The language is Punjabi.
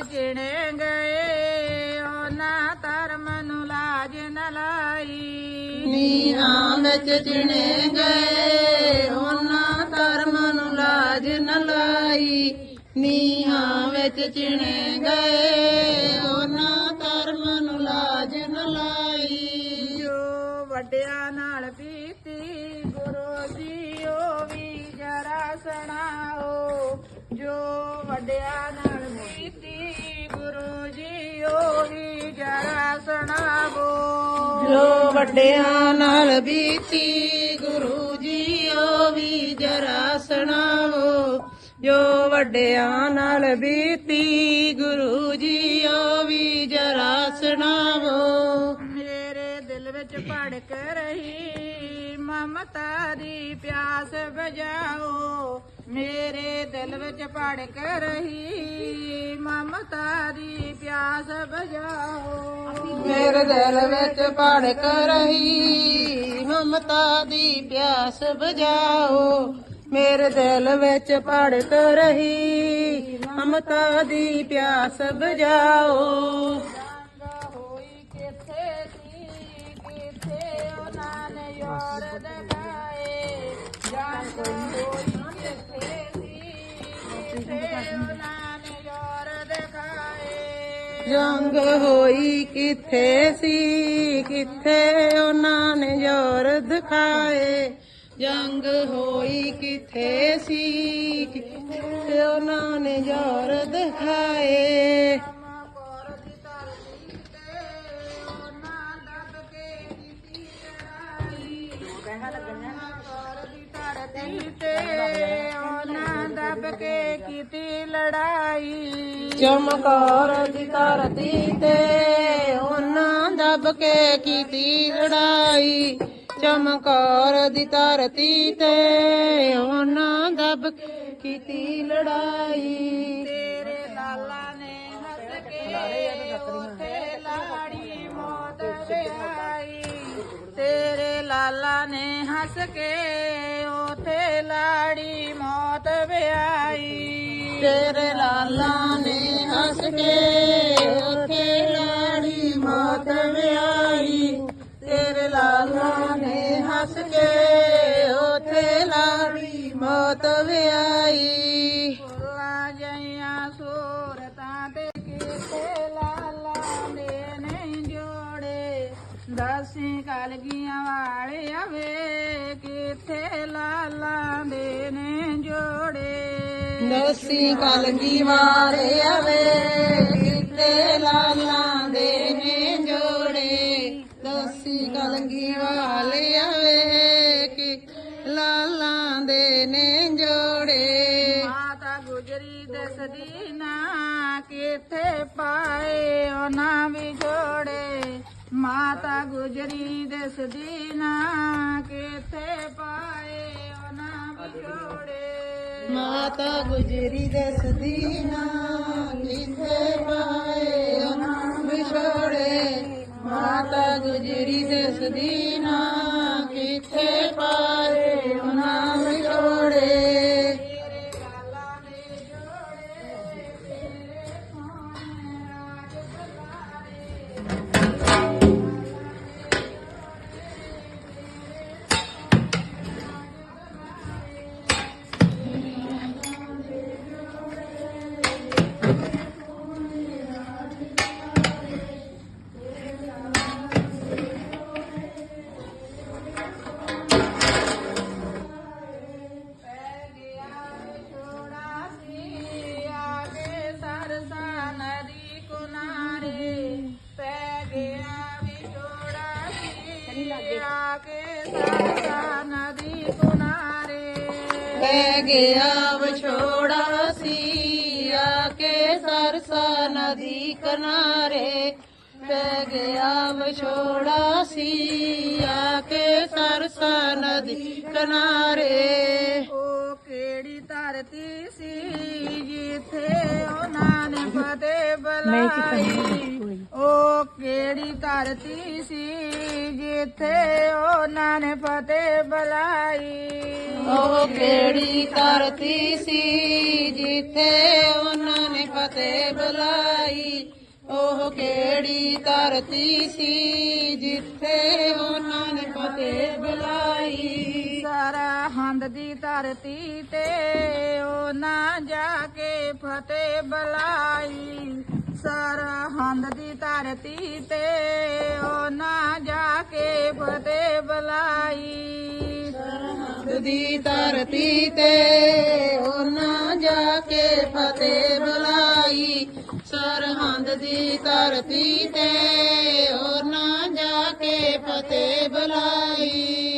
ਚਿਣੇ ਗਏ ਉਹਨਾਂ ਧਰਮ ਨੂੰ ਲਾਜ ਨ ਲਾਈ। ਨੀਹਾਂ ਵਿੱਚ ਚਿਣੇ ਗਏ ਉਹਨਾਂ ਧਰਮ ਨੂੰ ਲਾਜ ਨ ਲਾਈ। ਨੀਹਾਂ ਵਿੱਚ ਚਿਣੇ ਗਏ ਉਹਨਾਂ ਧਰਮ ਨੂੰ ਲਾਜ ਨ ਲਾਈ। ਜੋ ਵੱਡਿਆਂ ਨਾਲ ਪੀਤੀ ਗੁਰੂ ਜੀ ਉਹ ਵੀ ਜਰਾ ਸੁਣਾਓ। ਜੋ ਵੱਡਿਆਂ ਨਾਲ ਪੀਤੀ ਗੁਰੂ ਜੀ ਉਹ ਵੀ ਜਰਾ ਸੁਣਾਵੋ। ਜੋ ਵੱਡਿਆਂ ਨਾਲ ਬੀਤੀ ਗੁਰੂ ਜੀ ਉਹ ਵੀ ਜਰਾ ਸੁਣਾਵੋ। ਜੋ ਵੱਡਿਆਂ ਨਾਲ ਬੀਤੀ ਗੁਰੂ ਜੀ ਉਹ ਵੀ ਜਰਾ ਸੁਣਾਵੋ। ਮੇਰੇ ਦਿਲ ਵਿੱਚ ਭੜਕ ਰਹੀ ਮਮਤਾ ਦੀ ਪਿਆਸ ਬੁਝਾਓ ਮੇਰੇ ਦਿਲ ਵਿੱਚ ਭੜਕ ਰਹੀ। ਮਮਤਾ ਦੀ ਪਿਆਸ ਬੁਝਾਓ ਮੇਰੇ ਦਿਲ ਵਿੱਚ ਭੜਕ ਰਹੀ। ਮਮਤਾ ਦੀ ਪਿਆਸ ਬੁਝਾਓ ਮੇਰੇ ਦਿਲ ਵਿੱਚ ਭੜਕ ਰਹੀ। ਮਮਤਾ ਦੀ ਪਿਆਸ ਬੁਝਾਓ ਜੰਗ ਹੋਈ ਕਿੱਥੇ ਸੀ? ਕਿੱਥੇ ਉਹਨਾਂ ਨੇ ਜ਼ੋਰ ਦਿਖਾਏ? ਜੰਗ ਹੋਈ ਕਿੱਥੇ ਸੀ? ਕਿੱਥੇ ਉਹਨਾਂ ਨੇ ਜ਼ੋਰ ਦਿਖਾਏ? ਕੇ ਕੀਤੀ ਲੜਾਈ। ਚਮਕੌਰ ਦੀ ਧਰਤੀ ਤੇ ਉਹਨਾਂ ਦਬ ਕੇ ਕੀਤੀ ਲੜਾਈ। ਚਮਕੌਰ ਦੀ ਧਰਤੀ ਤੇ ਉਹਨਾਂ ਦਬ ਕੀਤੀ ਲੜਾਈ। ਤੇਰੇ ਲਾਲਾ ਨੇ ਹੱਸ ਕੇ ਉਥੇ ਲਾੜੀ ਮੌਤ ਵਿਆਈ ਤੇਰੇ ਲਾਲਾ ਨੇ ਹੱਸ ਕੇ ਉਥੇ ਲਾੜੀ ਮੌਤ ਵਿਆਈ ਤੇਰੇ ਲਾਲਾ ਨੇ ਹੱਸ ਕੇ ਉੱਥੇ ਲਾੜੀ ਮੌਤ ਵਿਆਹੀ। ਤੇਰੇ ਲਾਲਾ ਨੇ ਹੱਸ ਕੇ ਉੱਥੇ ਲਾੜੀ ਮੌਤ ਵਿਆਹੀ। ਦਸੀਂ ਕਲਗੀਆਂ ਵਾਲੇ ਆਵੇ ਕਿਥੇ ਲਾਲਾ ਦੇ ਨੇ ਜੋੜੇ। ਦਸੀ ਕਲਗੀ ਵਾਰੇ ਆਵੇ ਕਿਤੇ ਲਾਲਾ ਦੇ ਨੇ ਜੋੜੇ। ਦਸੀ ਕਲਗੀ ਵਾਲੇ ਆਵੇ ਕਿ ਲਾਲਾ ਦੇ ਨੇ ਜੋੜੇ। ਮਾਤਾ ਗੁਜਰੀ ਦਸਦੀ ਨਾ ਕਿਥੇ ਪਾਏ ਉਹਨਾਂ ਵਿਛੋੜੇ ਮਾਤਾ ਗੁਜਰੀ ਦਸਦੀ ਨਾ ਕਿਥੇ ਪਾਏ ਉਹਨਾਂ ਵਿਛੋੜੇ? ਮਾਤਾ ਗੁਜਰੀ ਦਸਦੀ ਨਾ ਕਿਥੇ ਪਾਏ ਉਹਨਾਂ ਵਿਛੋੜੇ? ਮਾਤਾ ਗੁਜਰੀ ਦਸਦੀ ਨਾ ਪੈ ਗਿਆ ਵਿਛੋੜਾ ਸੀ ਆ ਕੇ ਸਰਸਾ ਨਦੀ ਕਿਨਾਰੇ ਪੈ ਗਿਆ ਵਿਛੋੜਾ ਸੀ ਆ ਕੇ ਸਰਸਾ ਨਦੀ ਕਿਨਾਰੇ। ਧਰਤੀ ਸੀ ਜਿੱਥੇ ਉਹਨਾਂ ਨੇ ਫਤਿਹ ਬੁਲਾਈ। ਉਹ ਕਿਹੜੀ ਧਰਤੀ ਸੀ ਜਿੱਥੇ ਉਹਨਾਂ ਨੇ ਫਤਿਹ ਬੁਲਾਈ? ਉਹ ਕਿਹੜੀ ਧਰਤੀ ਸੀ ਜਿੱਥੇ ਉਹਨਾਂ ਨੇ ਫਤਿਹ ਬੁਲਾਈ? ਉਹ ਕਿਹੜੀ ਧਰਤੀ ਸੀ ਜਿੱਥੇ ਉਹਨਾਂ ਨੇ ਫਤਿਹ ਬੁਲਾਈ? ਸਰਹੰਦ ਦੀ ਧਰਤੀ ਤੇ ਉਹ ਨਾ ਜਾ ਕੇ ਫਤਿਹ ਬੁਲਾਈ। ਸਰਹੰਦ ਦੀ ਧਰਤੀ ਤੇ ਉਹ ਨਾ ਜਾ ਕੇ ਫਤਿਹ ਬੁਲਾਈ। ਸਰਹੰਦ ਦੀ ਧਰਤੀ ਤੇ ਉਹਨਾਂ ਜਾ ਕੇ ਫਤਿਹ ਬੁਲਾਈ। ਸਰਹੰਦ ਦੀ ਧਰਤੀ ਤੇ ਉਹਨਾਂ ਜਾ ਕੇ ਫਤਿਹ ਬੁਲਾਈ।